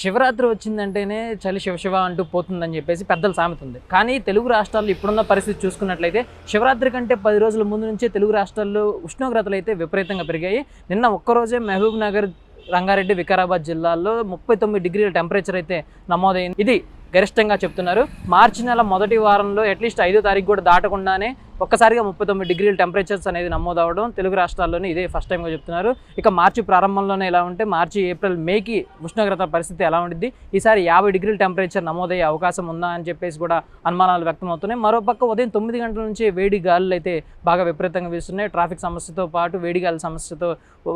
శివరాత్రి వచ్చిందంటేనే చలి శివశివ అంటూ పోతుందని చెప్పేసి పెద్దల సామెత ఉంది. కానీ తెలుగు రాష్ట్రాల్లో ఇప్పుడున్న పరిస్థితి చూసుకున్నట్లయితే శివరాత్రి కంటే పది రోజుల ముందు నుంచే తెలుగు రాష్ట్రాల్లో ఉష్ణోగ్రతలు అయితే విపరీతంగా పెరిగాయి. నిన్న ఒక్కరోజే మహబూబ్ నగర్ రంగారెడ్డి వికారాబాద్ జిల్లాల్లో ముప్పై తొమ్మిది డిగ్రీల టెంపరేచర్ అయితే నమోదైంది. ఇది గరిష్టంగా చెప్తున్నారు. మార్చి నెల మొదటి వారంలో అట్లీస్ట్ ఐదో తారీఖు కూడా దాటకుండానే ఒక్కసారిగా ముప్పై తొమ్మిది డిగ్రీల టెంపరేచర్స్ అనేది నమోదవడం తెలుగు రాష్ట్రాల్లోనే ఇదే ఫస్ట్ టైంగా చెప్తున్నారు. ఇక మార్చి ప్రారంభంలోనే ఎలా ఉంటే మార్చి ఏప్రిల్ మేకి ఉష్ణోగ్రత పరిస్థితి ఎలా ఉండిద్ది? ఈసారి యాభై డిగ్రీల టెంపరేచర్ నమోదయ్యే అవకాశం ఉందా అని చెప్పేసి కూడా అనుమానాలు వ్యక్తమవుతున్నాయి. మరోపక్క ఉదయం తొమ్మిది గంటల నుంచి వేడి గాలులు అయితే బాగా విపరీతంగా వీస్తున్నాయి. ట్రాఫిక్ సమస్యతో పాటు వేడి గాలి సమస్యతో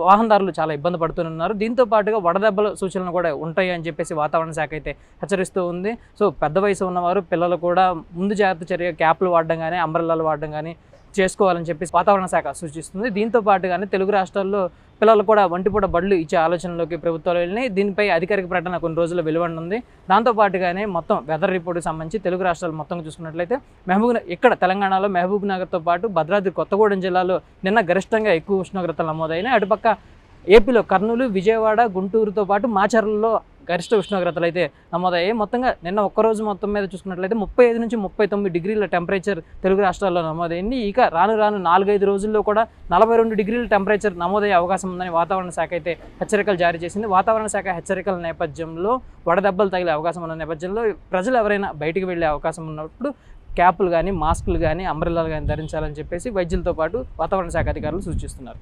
వాహనదారులు చాలా ఇబ్బంది పడుతున్నారు దీంతో పాటుగా వడదెబ్బల సూచనలు కూడా ఉంటాయి అని చెప్పేసి వాతావరణ శాఖ అయితే హెచ్చరిస్తూ ఉంది. సో పెద్ద వయసు ఉన్నవారు పిల్లలు కూడా ముందు జాగ్రత్త చర్య క్యాప్లు వాడడం కానీ అంబ్రెల్లాలు వాడడం కానీ చేసుకోవాలని చెప్పేసి వాతావరణ శాఖ సూచిస్తుంది. దీంతో పాటుగానే తెలుగు రాష్ట్రాల్లో పిల్లలు కూడా ఒంటిపూట బడులు ఇచ్చే ఆలోచనలోకి ప్రభుత్వాలు వెళ్ళినాయి. దీనిపై అధికారిక ప్రకటన కొన్ని రోజుల్లో వెలువడనుంది. దాంతో పాటుగానే మొత్తం వెదర్ రిపోర్ట్కి సంబంధించి తెలుగు రాష్ట్రాలు మొత్తం చూసుకున్నట్లయితే మహబూబ్ ఇక్కడ తెలంగాణలో మహబూబ్ నగర్తో పాటు భద్రాద్రి కొత్తగూడెం జిల్లాలో నిన్న గరిష్టంగా ఎక్కువ ఉష్ణోగ్రతలు నమోదైనాయి. అటుపక్క ఏపీలో కర్నూలు విజయవాడ గుంటూరుతో పాటు మాచర్లలో గరిష్ట ఉష్ణోగ్రతలు అయితే నమోదయ్యాయి మొత్తంగా నిన్న ఒక్కరోజు మొత్తం మీద చూసుకున్నట్లయితే ముప్పై ఐదు నుంచి ముప్పై తొమ్మిది డిగ్రీల టెంపరేచర్ తెలుగు రాష్ట్రాల్లో నమోదైంది. ఇక రాను రాను నాలుగైదు రోజుల్లో కూడా నలభై రెండు డిగ్రీల టెంపరేచర్ నమోదయ్యే అవకాశం ఉందని వాతావరణ శాఖ అయితే హెచ్చరికలు జారీ చేసింది. వాతావరణ శాఖ హెచ్చరికల నేపథ్యంలో వడదెబ్బలు తగిలే అవకాశం ఉన్న నేపథ్యంలో ప్రజలు ఎవరైనా బయటికి వెళ్ళే అవకాశం ఉన్నప్పుడు క్యాపులు కానీ మాస్కులు కానీ అంబ్రెల్లాలు కానీ ధరించాలని చెప్పేసి వైద్యులతో పాటు వాతావరణ శాఖ అధికారులు సూచిస్తున్నారు.